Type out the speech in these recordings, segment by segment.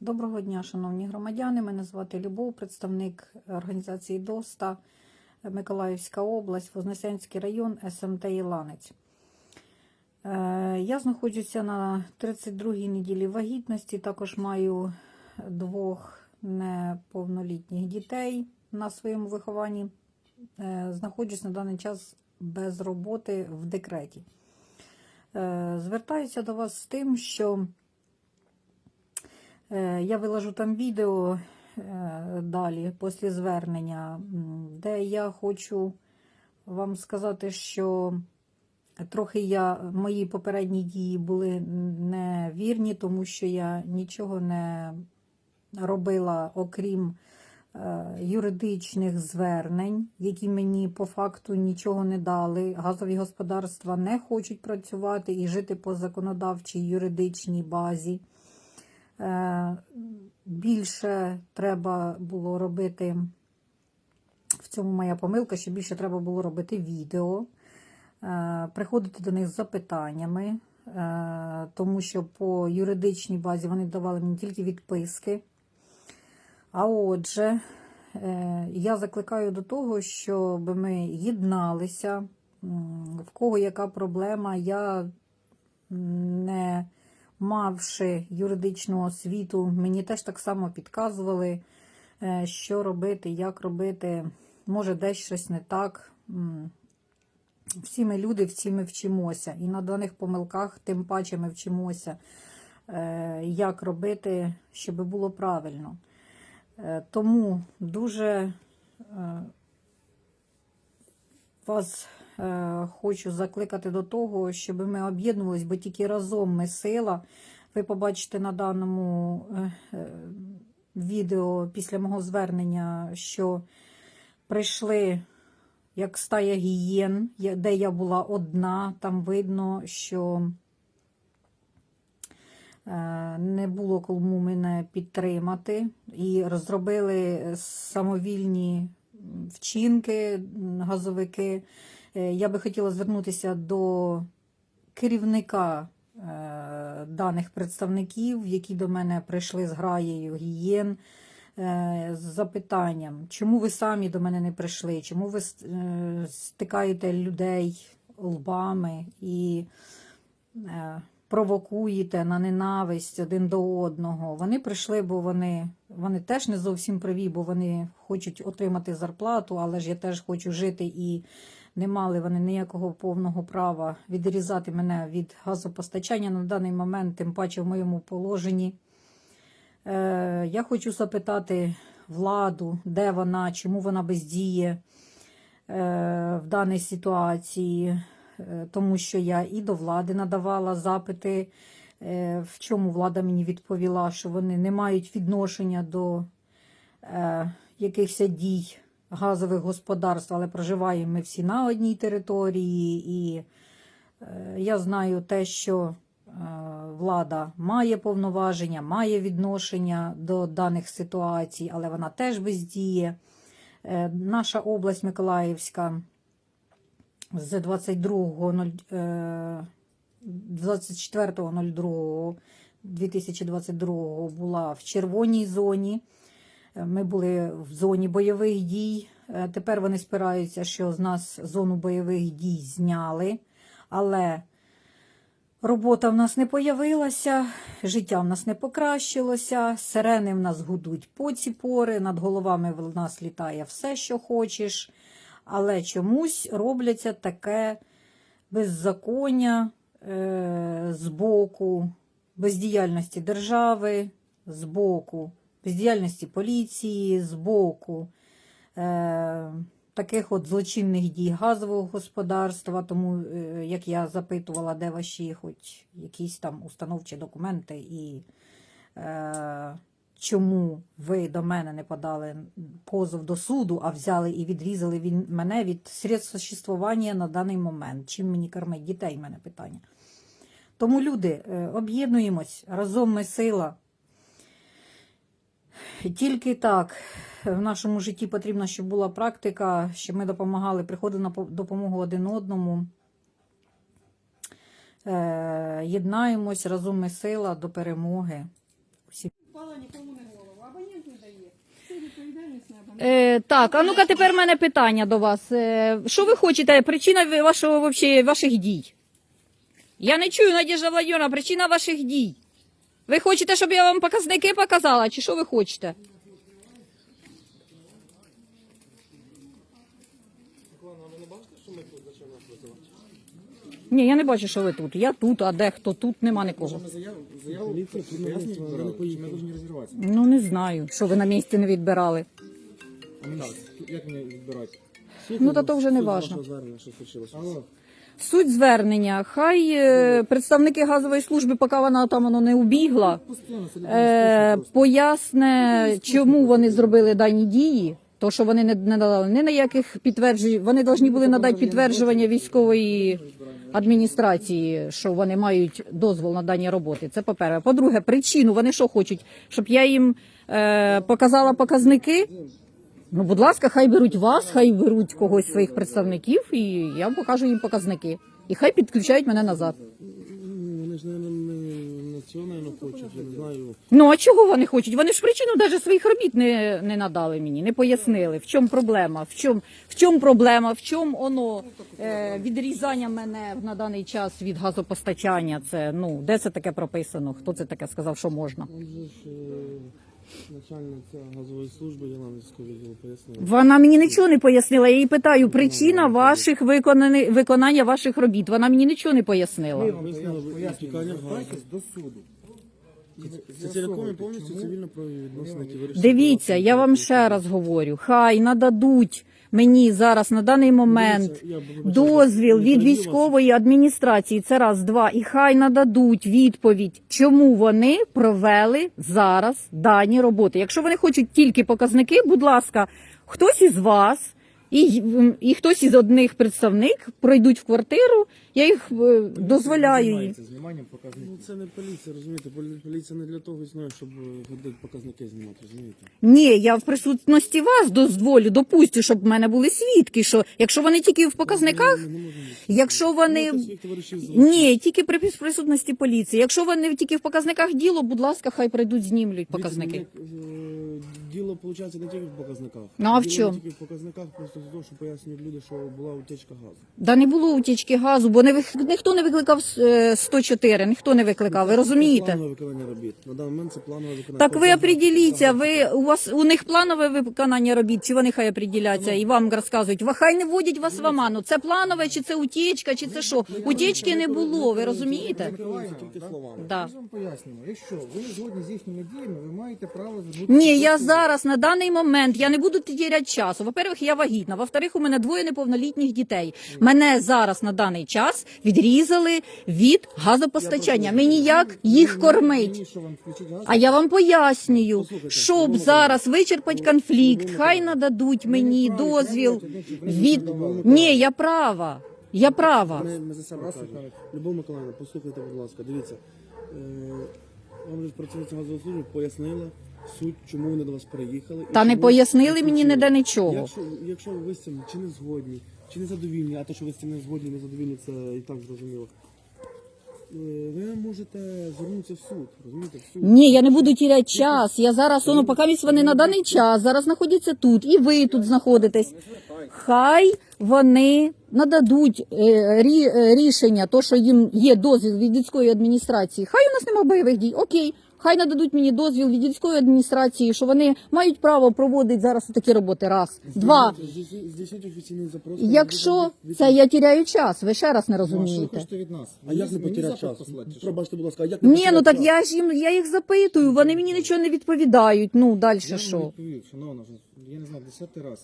Доброго дня, шановні громадяни. Мене звати Любов, представник організації ДОСТА, Миколаївська область, Вознесенський район, СМТ Іланець. Е, Я знаходжуся на 32-й неділі вагітності. Також маю двох неповнолітніх дітей на своєму вихованні. Е, Знаходжусь на даний час без роботи в декреті. Е, Звертаюся до вас з тим, що Е, Я виложу там відео е, далі, після звернення, де я хочу вам сказати, що трохи я, мої попередні дії були невірні, тому що я нічого не робила, окрім е, юридичних звернень, які мені по факту нічого не дали. Газові господарства не хочуть працювати і жити по законодавчій юридичній базі. Е, Більше треба було робити, в цьому моя помилка, що більше треба було робити відео, е, приходити до них з запитаннями, е, тому що по юридичній базі вони давали мені тільки відписки. А отже, я закликаю до того, щоб ми єдналися, в кого яка проблема, я не мавши юридичну освіту, мені теж так само підказували, е, що робити, як робити. Може, десь щось не так. Всі ми люди, всі ми вчимося. І на даних помилках, тим паче ми вчимося, е, як робити, щоб було правильно. Е, Тому дуже вас хочу закликати до того, щоб ми об'єднувались, бо тільки разом ми сила. Ви побачите на даному е, е, відео після мого звернення, що прийшли як стая гієн, де я була одна, там видно, що е, не було кому мене підтримати, і розробили самовільні вчинки, газовики. Е, Я би хотіла звернутися до керівника е, даних представників, які до мене прийшли з граєю гієн, е, з запитанням, чому ви самі до мене не прийшли, чому ви стикаєте людей лбами і провокуєте на ненависть один до одного. Вони прийшли, бо вони, вони теж не зовсім праві, бо вони хочуть отримати зарплату, але ж я теж хочу жити і не мали вони ніякого повного права відрізати мене від газопостачання на даний момент, тим паче в моєму положенні. Е, я хочу запитати владу, де вона, чому вона бездіє е, в даній ситуації, е, тому що я і до влади надавала запити, е, в чому влада мені відповіла, що вони не мають відношення до е, якихось дій газових господарств, але проживаємо ми всі на одній території, і е, я знаю те, що е, влада має повноваження, має відношення до даних ситуацій, але вона теж бездіє. Е, Наша область Миколаївська з 22.0, е, 24.02.2022 була в червоній зоні. Ми були в зоні бойових дій. Е, Тепер вони спираються, що з нас зону бойових дій зняли. Але робота в нас не появилася, життя в нас не покращилося, сирени в нас гудуть по ці пори, над головами в нас літає все, що хочеш. Але чомусь робляться таке беззаконня е, з боку бездіяльності держави, з боку бездіяльності поліції, з боку е, таких от злочинних дій газового господарства. Тому, е, як я запитувала, де ваші хоч якісь там установчі документи і е, чому ви до мене не подали позов до суду, а взяли і відрізали він, мене від средств существування на даний момент. Чим мені кормить дітей, мене питання. Тому, люди, е, об'єднуємось, разом ми сила. Тільки так в нашому житті потрібно, щоб була практика, щоб ми допомагали, приходили на допомогу один одному. Е, Єднаємось, разом ми сила до перемоги. Всі впала нікому не. Абонент не дає. Е, так, а ну-ка тепер в мене питання до вас. Е, що ви хочете? Причина вашого, вообще, ваших дій? Я не чую, Надіжда Владимировна, причина ваших дій. Ви хочете, щоб я вам показники показала, чи що ви хочете? Ні, я не бачу, що ви тут. Я тут, а де хто тут, нема нікого. Заяву, заяву поясніть, ви не поїхали. Ми повинні розірватися. Ну не знаю, що ви на місці не відбирали. А мені як мені відбирати? Ну, та то вже не важно. що случилось. Алло. Суть звернення. Хай е, представники газової служби, поки вона там воно не убігла, е, поясне, чому вони зробили дані дії. То, що вони не, надали ні на яких підтверджень, вони повинні були надати підтвердження військової адміністрації, що вони мають дозвол на дані роботи. Це по-перше. По-друге, причину вони що хочуть, щоб я їм е, показала показники. Ну, будь ласка, хай беруть вас, хай беруть когось своїх представників, і я покажу їм показники. І хай підключають мене назад. Ну, Вони ж, не на цього, наверное, хочуть, я не знаю. Ну а чого вони хочуть? Вони ж причину навіть своїх робіт не, не надали мені, не пояснили. В чому проблема? В чому, в чому проблема? В чому воно е, відрізання мене на даний час від газопостачання? Це ну де це таке прописано? Хто це таке сказав, що можна? Он же ж е, начальниця газової служби Єланівського відділу пояснила. Вона мені нічого не пояснила. Я її питаю, причина ваших виконаних виконання ваших робіт. Вона мені нічого не пояснила. Пояснила відтікання газу. до суду. Це цілком і повністю цивільно правові відносини, які вирішили. Дивіться, я вам ще раз говорю, хай нададуть мені зараз на даний момент Дивіться, я вибачаюсь, дозвіл не від вас. військової адміністрації. Це раз, два, і хай нададуть відповідь, чому вони провели зараз дані роботи. Якщо вони хочуть тільки показники, будь ласка, хтось із вас. І, і хтось із одних представник пройдуть в квартиру, я їх е, дозволяю їм. Займається зніманням показників. Ну це не поліція, розумієте? Полі- Поліція не для того існує, щоб е, ходити показники знімати, розумієте? Ні, я в присутності вас дозволю, допустю, щоб в мене були свідки. Що якщо вони тільки в показниках, Ми не можемо. якщо вони своїх товаришів залучити. ні, тільки при присутності поліції. Якщо вони тільки в показниках діло, будь ласка, хай прийдуть, знімлють показники. Дивіться, ну, як, е, Діло виходить не тільки в показниках. Ну, а в Діло чому? Не тільки в показниках, просто за те, що пояснюють люди, що була утечка газу. Да не було утічки газу, бо не вих- ніхто не викликав е, 104, ніхто не викликав. Ви розумієте? Планове виконання робіт. На даний момент це планове виконання. Так ви Тобто, определіться, ви у вас у них планове виконання робіт, чи вони хай определяться і вам розказують. «Ва- Хай не вводять вас в оману. Це планове, чи це утічка, чи це що? Утічки не було. Ви розумієте? Це тільки словами. Да. Ми ж вам пояснюємо, якщо ви не згодні з їхніми діями, ви маєте право звернутися. Ні, я суду. Зараз на даний момент я не буду тіряти часу. Во-первых, я вагітна. Во-вторых, у мене двоє неповнолітніх дітей. Мене зараз на даний час відрізали від газопостачання. Мені як їх кормить? А я вам пояснюю, щоб зараз вичерпати конфлікт, хай нададуть мені дозвіл від ні, я права. Я права. Любов Миколаївна, послухайте, будь ласка, дивіться. Вам же працівниця газової служби пояснила суть, чому вони до вас приїхали. і Та не чому пояснили мені ніде нічого. Якщо, якщо ви з цим чи не згодні, чи не задовільні, а те, що ви з цим не згодні, не задовільні, це і так зрозуміло. Е, Ви можете звернутися в суд, розумієте, в суд. Ні, я не буду тіряти час. Я зараз, воно, поки вони на даний час зараз знаходяться тут, і ви тут знаходитесь. Хай вони нададуть е, рі, е, рішення, то що їм є дозвіл від військової адміністрації. Хай у нас немає бойових дій. Окей. Хай нададуть мені дозвіл від військової адміністрації, що вони мають право проводити зараз такі роботи. Раз, два. Якщо це я тіряю час, ви ще раз не Ну, а розумієте. від нас? А як не потеряти час? послати. Пробачте, будь ласка, як не Ні, ну так час? я ж їм я їх запитую, вони мені нічого не відповідають. Ну далі Я що? я не знаю, десятий раз.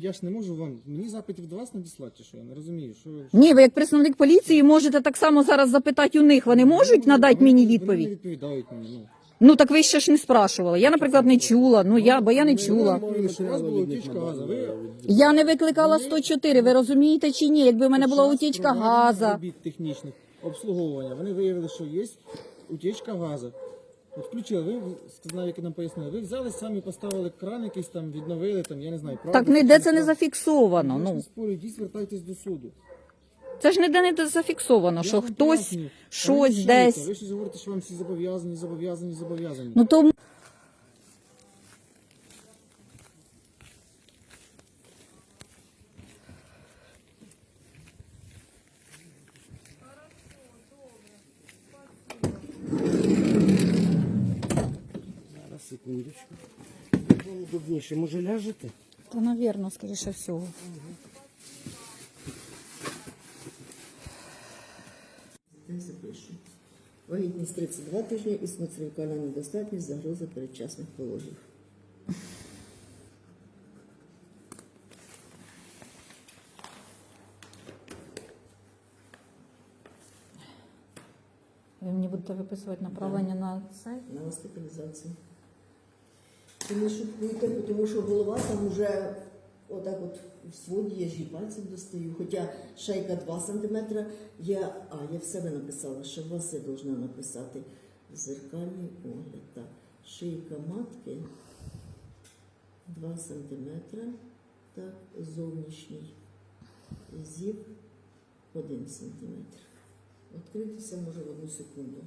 Я ж не можу вам, мені запит від вас надіслати, чи що? Я не розумію, що... Ні, ви як представник поліції можете так само зараз запитати у них. Вони можуть надати мені Вони не відповідь? відповідають мені, ну. Ну так ви ще ж не спрашували. Я, наприклад, не чула. Ну я, бо я не чула. Ми що у вас була утічка газу, ви- Я не викликала 104, ви розумієте чи ні? Якби в мене була Під час утічка проведення газа. робіт технічних обслуговування. Вони виявили, що є утічка газу. От включили, ви знаєте, як нам пояснили, ви взяли самі поставили кран якийсь там, відновили там, я не знаю, правда. Так ніде це не зафіксовано. Ну спорю, йдіть, звертайтесь до суду. це ж ніде не зафіксовано, що хтось щось десь. Ви щось говорите, що вам всі зобов'язані, зобов'язані, зобов'язані. Ну то секундочку. Вам удобніше, може ляжете? Та, навірно, скоріше всього. Я запишу. Вагітність 32 тижні, існоцервікальна недостатність, загроза передчасних пологів. Ви мені будете виписувати направлення на це? на госпіталізацію. Не шуткуйте, тому що голова там вже отак от в своді, я ж і пальцем достаю. Хоча шейка 2 см, я, а, я в себе написала, що вас я должна написати. Зеркальний огляд. Так. Шийка матки 2 см, так, зовнішній зіп 1 см. Відкритися може в одну секунду.